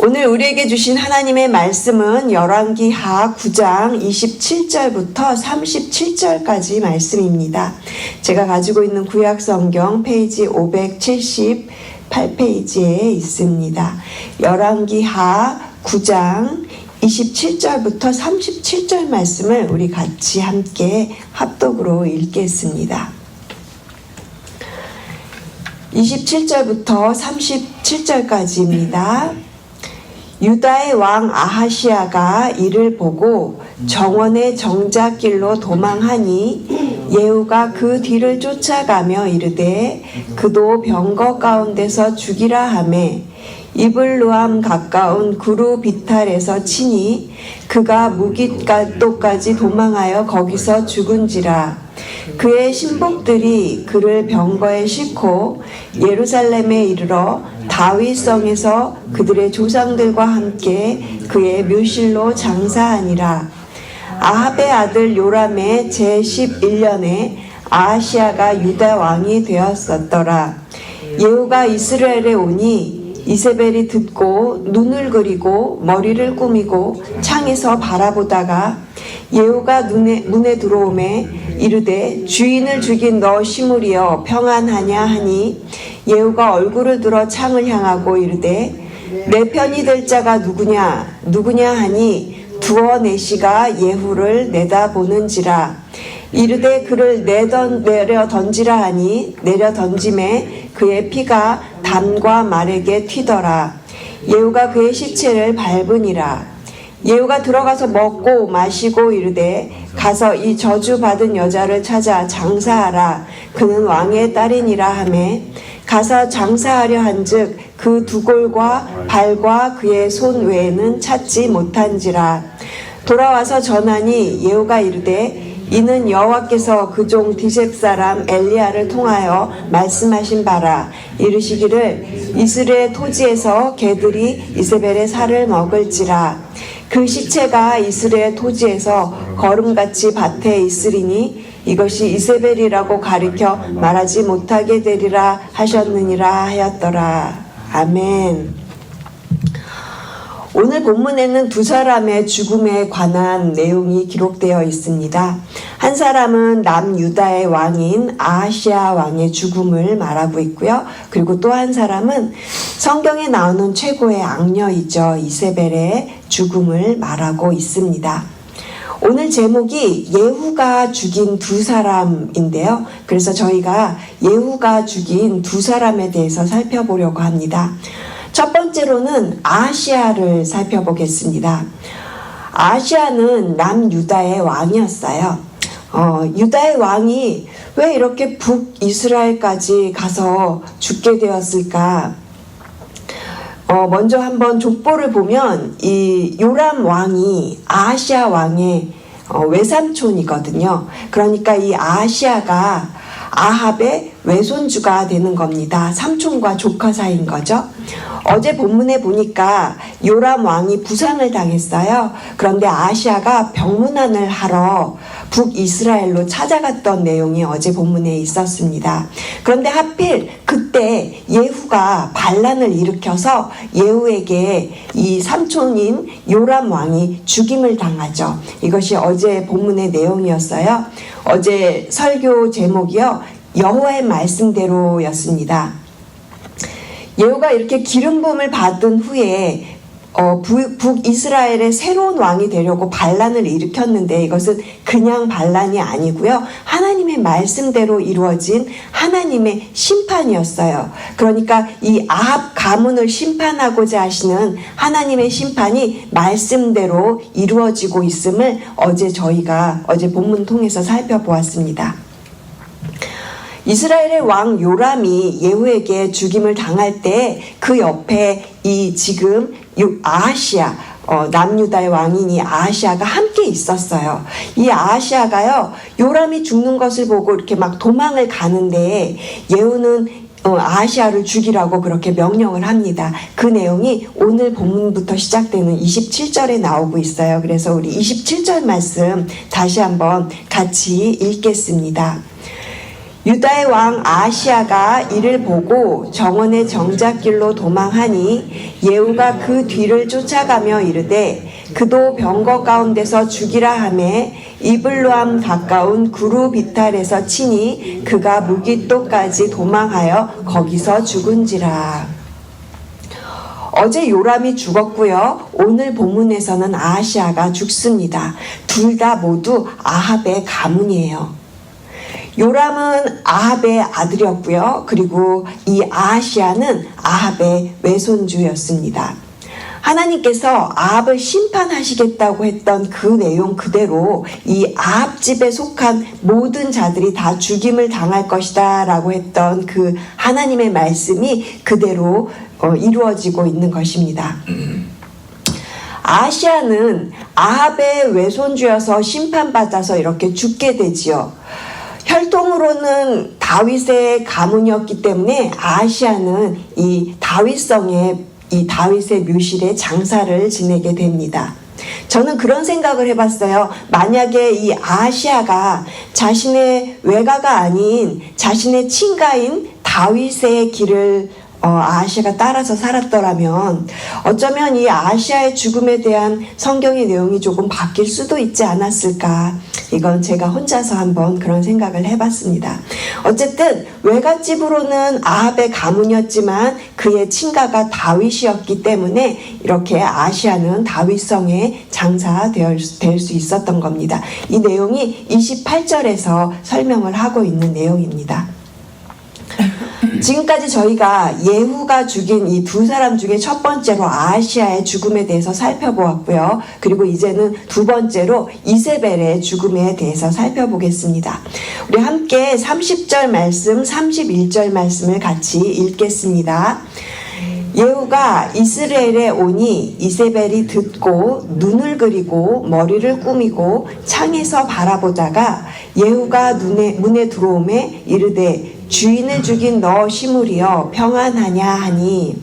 오늘 우리에게 주신 하나님의 말씀은 열왕기하 9장 27절부터 37절까지 말씀입니다. 제가 가지고 있는 구약 성경 페이지 578페이지에 있습니다. 열왕기하 9장 27절부터 37절 말씀을 우리 같이 함께 합독으로 읽겠습니다. 27절부터 37절까지입니다. 유다의 왕 아하시아가 이를 보고 정원의 정작길로 도망하니 예후가 그 뒤를 쫓아가며 이르되 그도 병거 가운데서 죽이라 하매 이블루암 가까운 구루 비탈에서 치니 그가 무깃갈도까지 도망하여 거기서 죽은지라. 그의 신복들이 그를 병거에 싣고 예루살렘에 이르러 다윗성에서 그들의 조상들과 함께 그의 묘실로 장사하니라. 아합의 아들 요람의 제11년에 아하시아가 유다 왕이 되었었더라. 예후가 이스라엘에 오니 이세벨이 듣고 눈을 그리고 머리를 꾸미고 창에서 바라보다가 예후가 눈에, 문에 들어오매 이르되 주인을 죽인 너 시므리여 평안하냐 하니 예후가 얼굴을 들어 창을 향하고 이르되 내 편이 될 자가 누구냐 누구냐 하니 두어 내시가 예후를 내다보는지라 이르되 그를 내던 내려 던지라 하니 내려 던짐에 그의 피가 담과 말에게 튀더라. 예후가 그의 시체를 밟으니라. 예후가 들어가서 먹고 마시고 이르되 가서 이 저주 받은 여자를 찾아 장사하라. 그는 왕의 딸이니라 하매 가서 장사하려 한즉 그 두골과 발과 그의 손 외에는 찾지 못한지라. 돌아와서 전하니 예후가 이르되 이는 여호와께서 그 종 디셉 사람 엘리야를 통하여 말씀하신 바라. 이르시기를 이스라엘 토지에서 개들이 이세벨의 살을 먹을지라. 그 시체가 이스라엘 토지에서 걸음같이 밭에 있으리니 이것이 이세벨이라고 가리켜 말하지 못하게 되리라 하셨느니라 하였더라. 아멘. 오늘 본문에는 두 사람의 죽음에 관한 내용이 기록되어 있습니다. 한 사람은 남유다의 왕인 아하시아 왕의 죽음을 말하고 있고요. 그리고 또 한 사람은 성경에 나오는 최고의 악녀이죠. 이세벨의 죽음을 말하고 있습니다. 오늘 제목이 예후가 죽인 두 사람인데요. 그래서 저희가 예후가 죽인 두 사람에 대해서 살펴보려고 합니다. 첫 번째로는 아시아를 살펴보겠습니다. 아시아는 남유다의 왕이었어요. 어, 유다의 왕이 왜 이렇게 북이스라엘까지 가서 죽게 되었을까? 어, 먼저 한번 족보를 보면 이 요람 왕이 아시아 왕의 어, 외삼촌이거든요. 그러니까 이 아시아가 아합의 외손주가 되는 겁니다. 삼촌과 조카 사이인 거죠. 어제 본문에 보니까 요람 왕이 부상을 당했어요. 그런데 아시아가 병문안을 하러 북이스라엘로 찾아갔던 내용이 어제 본문에 있었습니다. 그런데 하필 그때 예후가 반란을 일으켜서 예후에게 이 삼촌인 요람 왕이 죽임을 당하죠. 이것이 어제 본문의 내용이었어요. 어제 설교 제목이요. 여호와의 말씀대로였습니다. 예후가 이렇게 기름 부음을 받은 후에 어, 북 이스라엘의 새로운 왕이 되려고 반란을 일으켰는데 이것은 그냥 반란이 아니고요. 하나님의 말씀대로 이루어진 하나님의 심판이었어요. 그러니까 이 아합 가문을 심판하고자 하시는 하나님의 심판이 말씀대로 이루어지고 있음을 어제 저희가 어제 본문 통해서 살펴보았습니다. 이스라엘의 왕 요람이 예후에게 죽임을 당할 때 그 옆에 이 지금 아시아 어, 남유다의 왕인이 아시아가 함께 있었어요. 이 아시아가요 요람이 죽는 것을 보고 이렇게 막 도망을 가는데 예후는 어, 아시아를 죽이라고 그렇게 명령을 합니다. 그 내용이 오늘 본문부터 시작되는 27절에 나오고 있어요. 그래서 우리 27절 말씀 다시 한번 같이 읽겠습니다. 유다의 왕 아시아가 이를 보고 정원의 정작길로 도망하니 예후가 그 뒤를 쫓아가며 이르되 그도 병거 가운데서 죽이라 하매 이블로암 가까운 구루 비탈에서 치니 그가 무기또까지 도망하여 거기서 죽은지라. 어제 요람이 죽었고요. 오늘 본문에서는 아하시아가 죽습니다. 둘 다 모두 아합의 가문이에요. 요람은 아합의 아들이었고요. 그리고 이 아하시아는 아합의 외손주였습니다. 하나님께서 아합을 심판하시겠다고 했던 그 내용 그대로 이 아합 집에 속한 모든 자들이 다 죽임을 당할 것이다 라고 했던 그 하나님의 말씀이 그대로 어, 이루어지고 있는 것입니다. 아시아는 아합의 외손주여서 심판받아서 이렇게 죽게 되지요. 혈통으로는 다윗의 가문이었기 때문에 아시아는 이 다윗성의 이 다윗의 묘실에 장사를 지내게 됩니다. 저는 그런 생각을 해봤어요. 만약에 이 아시아가 자신의 외가가 아닌 자신의 친가인 다윗의 길을 어, 아시아가 따라서 살았더라면 어쩌면 이 아시아의 죽음에 대한 성경의 내용이 조금 바뀔 수도 있지 않았을까. 이건 제가 혼자서 한번 그런 생각을 해봤습니다. 어쨌든 외갓집으로는 아합의 가문이었지만 그의 친가가 다윗이었기 때문에 이렇게 아시아는 다윗성에 장사될 수 있었던 겁니다. 이 내용이 28절에서 설명을 하고 있는 내용입니다. 지금까지 저희가 예후가 죽인 이 두 사람 중에 첫 번째로 아시아의 죽음에 대해서 살펴보았고요. 그리고 이제는 두 번째로 이세벨의 죽음에 대해서 살펴보겠습니다. 우리 함께 30절 말씀, 31절 말씀을 같이 읽겠습니다. 예후가 이스라엘에 오니 이세벨이 듣고 눈을 그리고 머리를 꾸미고 창에서 바라보다가 예후가 눈에 문에 들어오매 이르되 주인을 죽인 너 시므리여 평안하냐 하니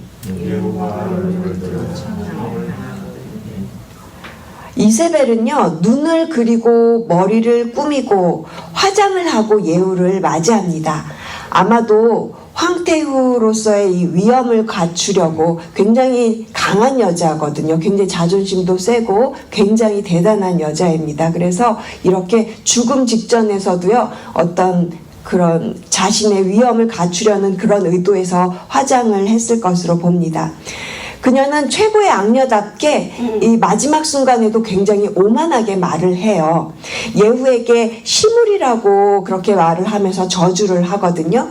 이세벨은요 눈을 그리고 머리를 꾸미고 화장을 하고 예후를 맞이합니다. 아마도 황태후로서의 이 위험을 갖추려고 굉장히 강한 여자거든요. 굉장히 자존심도 세고 굉장히 대단한 여자입니다. 그래서 이렇게 죽음 직전에서도요, 어떤 그런 자신의 위험을 갖추려는 그런 의도에서 화장을 했을 것으로 봅니다. 그녀는 최고의 악녀답게 이 마지막 순간에도 굉장히 오만하게 말을 해요. 예후에게 시물이라고 그렇게 말을 하면서 저주를 하거든요.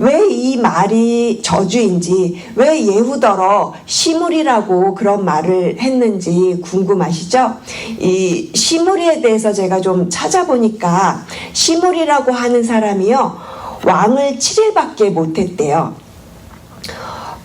왜 이 말이 저주인지, 왜 예후더러 시물이라고 그런 말을 했는지 궁금하시죠? 이 시물이에 대해서 제가 좀 찾아보니까 시물이라고 하는 사람이요. 왕을 7일밖에 못했대요.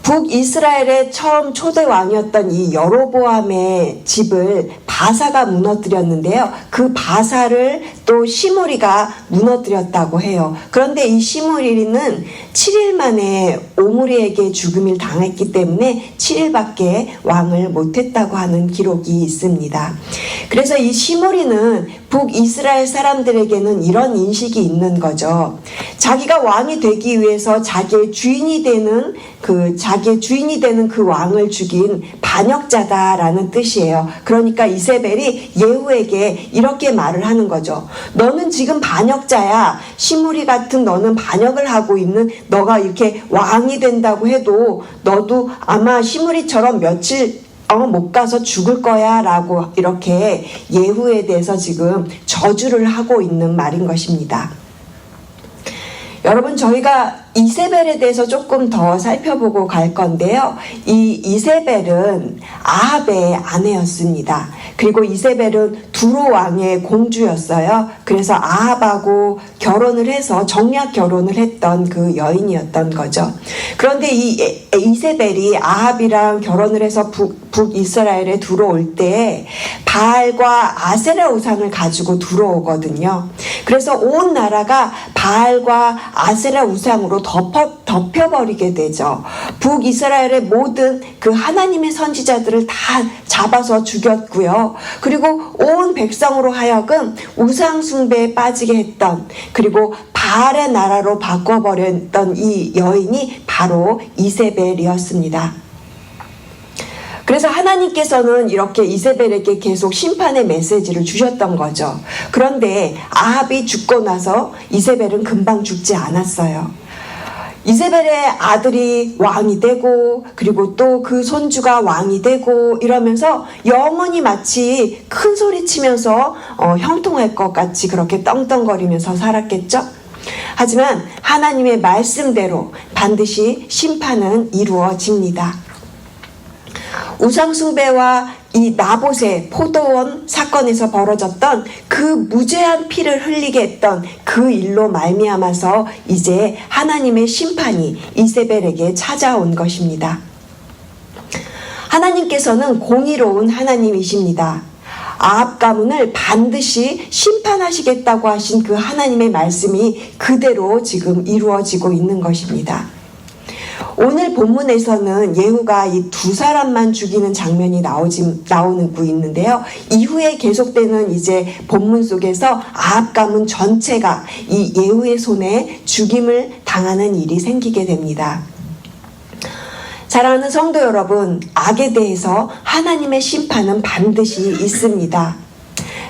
북이스라엘의 처음 초대 왕이었던 이 여로보암의 집을 바사가 무너뜨렸는데요. 그 바사를 또 시므리가 무너뜨렸다고 해요. 그런데 이 시므리는 7일 만에 오므리에게 죽음을 당했기 때문에 7일밖에 왕을 못했다고 하는 기록이 있습니다. 그래서 이 시므리는 북이스라엘 사람들에게는 이런 인식이 있는 거죠. 자기가 왕이 되기 위해서 자기의 주인이 되는 그 자기의 주인이 되는 그 왕을 죽인 반역자다라는 뜻이에요. 그러니까 이세벨이 예후에게 이렇게 말을 하는 거죠. 너는 지금 반역자야. 시무리 같은 너는 반역을 하고 있는 너가 이렇게 왕이 된다고 해도 너도 아마 시무리처럼 며칠 어, 못 가서 죽을 거야 라고 이렇게 예후에 대해서 지금 저주를 하고 있는 말인 것입니다. 여러분 저희가 이세벨에 대해서 조금 더 살펴보고 갈 건데요. 이 이세벨은 아합의 아내였습니다. 그리고 이세벨은 두로 왕의 공주였어요. 그래서 아합하고 결혼을 해서 정략 결혼을 했던 그 여인이었던 거죠. 그런데 이 이세벨이 아합이랑 결혼을 해서 북, 북이스라엘에 들어올 때 바알과 아세라 우상을 가지고 들어오거든요. 그래서 온 나라가 바알과 아세라 우상으로 덮어, 덮여버리게 되죠. 북이스라엘의 모든 그 하나님의 선지자들을 다 잡아서 죽였고요. 그리고 온 백성으로 하여금 우상숭배에 빠지게 했던 그리고 바알의 나라로 바꿔버렸던 이 여인이 바로 이세벨이었습니다. 그래서 하나님께서는 이렇게 이세벨에게 계속 심판의 메시지를 주셨던 거죠. 그런데 아합이 죽고 나서 이세벨은 금방 죽지 않았어요. 이세벨의 아들이 왕이 되고 그리고 또 그 손주가 왕이 되고 이러면서 영원히 마치 큰 소리 치면서 어, 형통할 것 같이 그렇게 떵떵거리면서 살았겠죠. 하지만 하나님의 말씀대로 반드시 심판은 이루어집니다. 우상숭배와 이 나봇의 포도원 사건에서 벌어졌던 그 무죄한 피를 흘리게 했던 그 일로 말미암아서 이제 하나님의 심판이 이세벨에게 찾아온 것입니다. 하나님께서는 공의로운 하나님이십니다. 아합 가문을 반드시 심판하시겠다고 하신 그 하나님의 말씀이 그대로 지금 이루어지고 있는 것입니다. 오늘 본문에서는 예후가 이 두 사람만 죽이는 장면이 나오지 나오고 있는데요. 이후에 계속되는 이제 본문 속에서 아합 가문 전체가 이 예후의 손에 죽임을 당하는 일이 생기게 됩니다. 사랑하는 성도 여러분, 악에 대해서 하나님의 심판은 반드시 있습니다.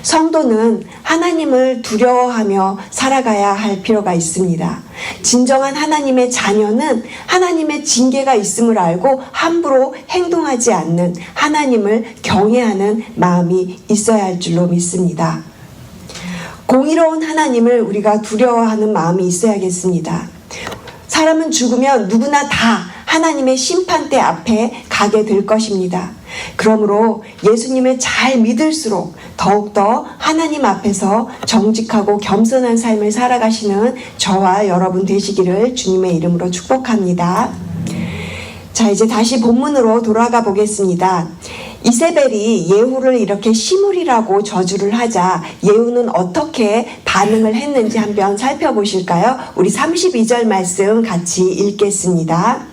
성도는 하나님을 두려워하며 살아가야 할 필요가 있습니다. 진정한 하나님의 자녀는 하나님의 징계가 있음을 알고 함부로 행동하지 않는 하나님을 경외하는 마음이 있어야 할 줄로 믿습니다. 공의로운 하나님을 우리가 두려워하는 마음이 있어야겠습니다. 사람은 죽으면 누구나 다 하나님의 심판대 앞에 가게 될 것입니다. 그러므로 예수님을 잘 믿을수록 더욱더 하나님 앞에서 정직하고 겸손한 삶을 살아가시는 저와 여러분 되시기를 주님의 이름으로 축복합니다. 자, 이제 다시 본문으로 돌아가 보겠습니다. 이세벨이 예후를 이렇게 시물이라고 저주를 하자 예후는 어떻게 반응을 했는지 한번 살펴보실까요? 우리 32절 말씀 같이 읽겠습니다.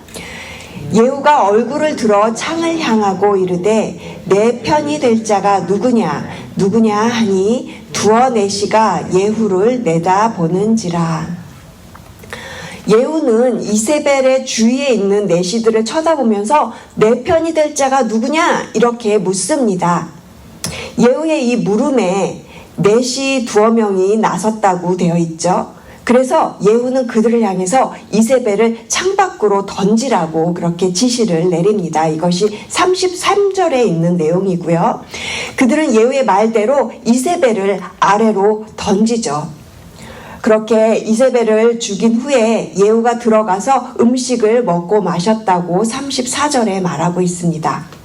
예후가 얼굴을 들어 창을 향하고 이르되 내 편이 될 자가 누구냐 누구냐 하니 두어 내시가 예후를 내다보는지라 예후는 이세벨의 주위에 있는 내시들을 쳐다보면서 내 편이 될 자가 누구냐 이렇게 묻습니다. 예후의 이 물음에 내시 두어 명이 나섰다고 되어 있죠. 그래서 예후는 그들을 향해서 이세벨을 창밖으로 던지라고 그렇게 지시를 내립니다. 이것이 33절에 있는 내용이고요. 그들은 예후의 말대로 이세벨을 아래로 던지죠. 그렇게 이세벨을 죽인 후에 예후가 들어가서 음식을 먹고 마셨다고 34절에 말하고 있습니다.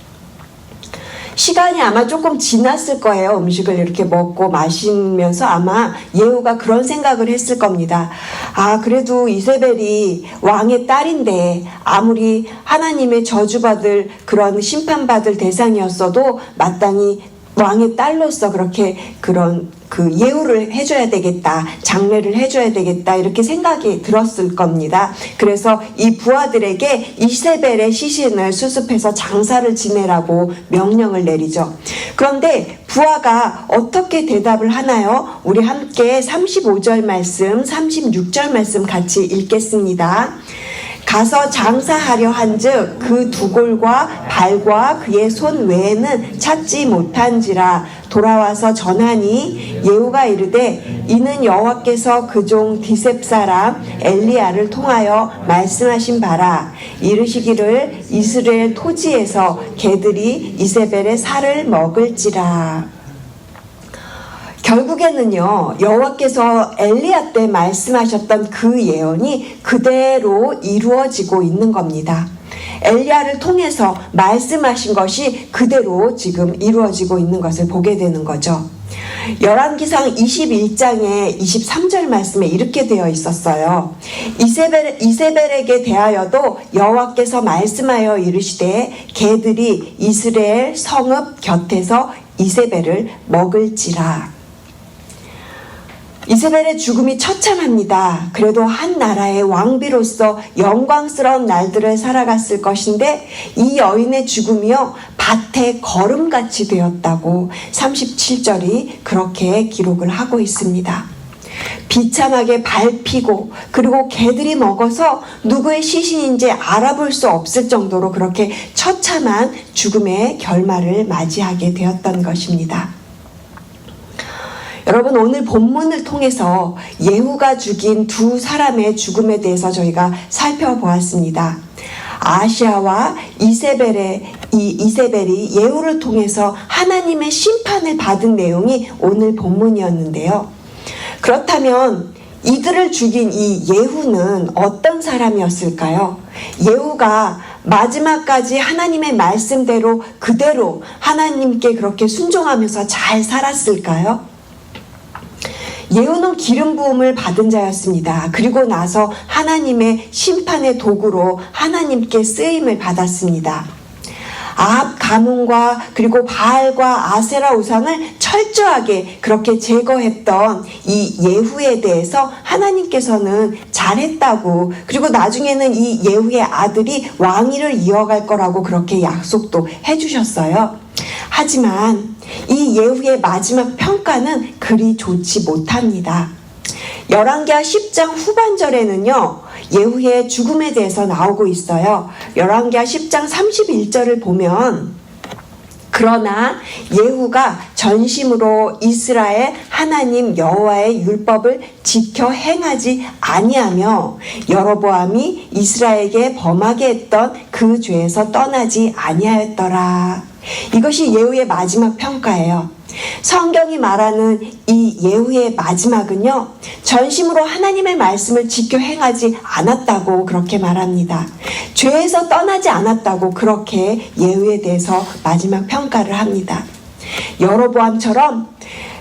시간이 아마 조금 지났을 거예요. 음식을 이렇게 먹고 마시면서 아마 예후가 그런 생각을 했을 겁니다. 아, 그래도 이세벨이 왕의 딸인데 아무리 하나님의 저주받을 그런 심판받을 대상이었어도 마땅히 왕의 딸로서 그렇게 그런 그 예우를 해줘야 되겠다, 장례를 해줘야 되겠다 이렇게 생각이 들었을 겁니다. 그래서 이 부하들에게 이세벨의 시신을 수습해서 장사를 지내라고 명령을 내리죠. 그런데 부하가 어떻게 대답을 하나요? 우리 함께 35절 말씀, 36절 말씀 같이 읽겠습니다. 가서 장사하려 한즉 그 두골과 발과 그의 손 외에는 찾지 못한지라 돌아와서 전하니 예후가 이르되 이는 여호와께서 그 종 디셉 사람 엘리야를 통하여 말씀하신 바라. 이르시기를 이스라엘 토지에서 개들이 이세벨의 살을 먹을지라 결국에는요 여호와께서 엘리야 때 말씀하셨던 그 예언이 그대로 이루어지고 있는 겁니다. 엘리야를 통해서 말씀하신 것이 그대로 지금 이루어지고 있는 것을 보게 되는 거죠. 열왕기상 21장의 23절 말씀에 이렇게 되어 있었어요. 이세벨, 이세벨에게 대하여도 여호와께서 말씀하여 이르시되 개들이 이스라엘 성읍 곁에서 이세벨을 먹을지라. 이세벨의 죽음이 처참합니다. 그래도 한 나라의 왕비로서 영광스러운 날들을 살아갔을 것인데 이 여인의 죽음이요 밭에 걸음같이 되었다고 37절이 그렇게 기록을 하고 있습니다. 비참하게 밟히고 그리고 개들이 먹어서 누구의 시신인지 알아볼 수 없을 정도로 그렇게 처참한 죽음의 결말을 맞이하게 되었던 것입니다. 여러분 오늘 본문을 통해서 예후가 죽인 두 사람의 죽음에 대해서 저희가 살펴보았습니다. 아시아와 이세벨의 이 이세벨이 예후를 통해서 하나님의 심판을 받은 내용이 오늘 본문이었는데요. 그렇다면 이들을 죽인 이 예후는 어떤 사람이었을까요? 예후가 마지막까지 하나님의 말씀대로 그대로 하나님께 그렇게 순종하면서 잘 살았을까요? 예후는 기름 부음을 받은 자였습니다. 그리고 나서 하나님의 심판의 도구로 하나님께 쓰임을 받았습니다. 아합 가문과 그리고 바알과 아세라 우상을 철저하게 그렇게 제거했던 이 예후에 대해서 하나님께서는 잘했다고 그리고 나중에는 이 예후의 아들이 왕위를 이어갈 거라고 그렇게 약속도 해주셨어요. 하지만 이 예후의 마지막 평가는 그리 좋지 못합니다. 열왕기하 10장 후반절에는요. 예후의 죽음에 대해서 나오고 있어요. 열왕기하 10장 31절을 보면 그러나 예후가 전심으로 이스라엘 하나님 여호와의 율법을 지켜 행하지 아니하며 여로보암이 이스라엘에게 범하게 했던 그 죄에서 떠나지 아니하였더라. 이것이 예후의 마지막 평가예요. 성경이 말하는 이 예후의 마지막은요, 전심으로 하나님의 말씀을 지켜 행하지 않았다고 그렇게 말합니다. 죄에서 떠나지 않았다고 그렇게 예후에 대해서 마지막 평가를 합니다. 여로보암처럼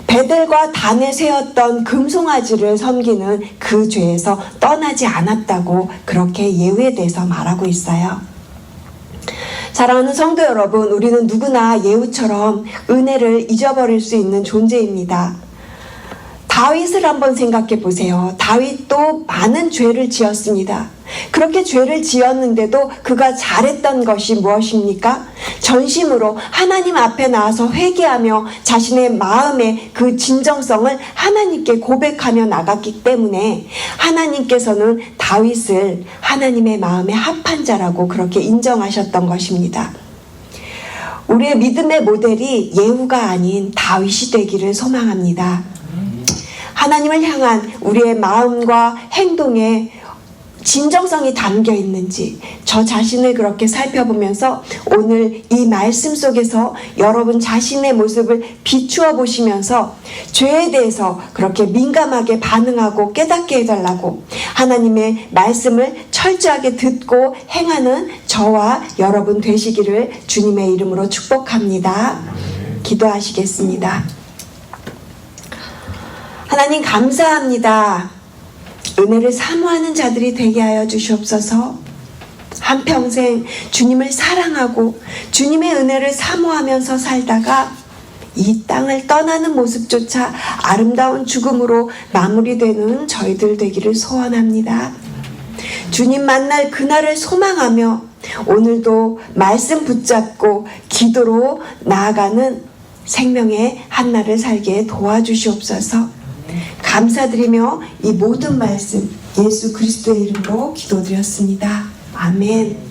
베델과 단에 세웠던 금송아지를 섬기는 그 죄에서 떠나지 않았다고 그렇게 예후에 대해서 말하고 있어요. 사랑하는 성도 여러분, 우리는 누구나 예후처럼 은혜를 잊어버릴 수 있는 존재입니다. 다윗을 한번 생각해 보세요. 다윗도 많은 죄를 지었습니다. 그렇게 죄를 지었는데도 그가 잘했던 것이 무엇입니까? 전심으로 하나님 앞에 나와서 회개하며 자신의 마음의 그 진정성을 하나님께 고백하며 나갔기 때문에 하나님께서는 다윗을 하나님의 마음에 합한 자라고 그렇게 인정하셨던 것입니다. 우리의 믿음의 모델이 예후가 아닌 다윗이 되기를 소망합니다. 하나님을 향한 우리의 마음과 행동에 진정성이 담겨 있는지 저 자신을 그렇게 살펴보면서 오늘 이 말씀 속에서 여러분 자신의 모습을 비추어 보시면서 죄에 대해서 그렇게 민감하게 반응하고 깨닫게 해달라고 하나님의 말씀을 철저하게 듣고 행하는 저와 여러분 되시기를 주님의 이름으로 축복합니다. 기도하시겠습니다. 하나님 감사합니다. 은혜를 사모하는 자들이 되게 하여 주시옵소서. 한평생 주님을 사랑하고 주님의 은혜를 사모하면서 살다가 이 땅을 떠나는 모습조차 아름다운 죽음으로 마무리되는 저희들 되기를 소원합니다. 주님 만날 그날을 소망하며 오늘도 말씀 붙잡고 기도로 나아가는 생명의 한날을 살게 도와주시옵소서. 감사드리며 이 모든 말씀 예수 그리스도의 이름으로 기도드렸습니다. 아멘.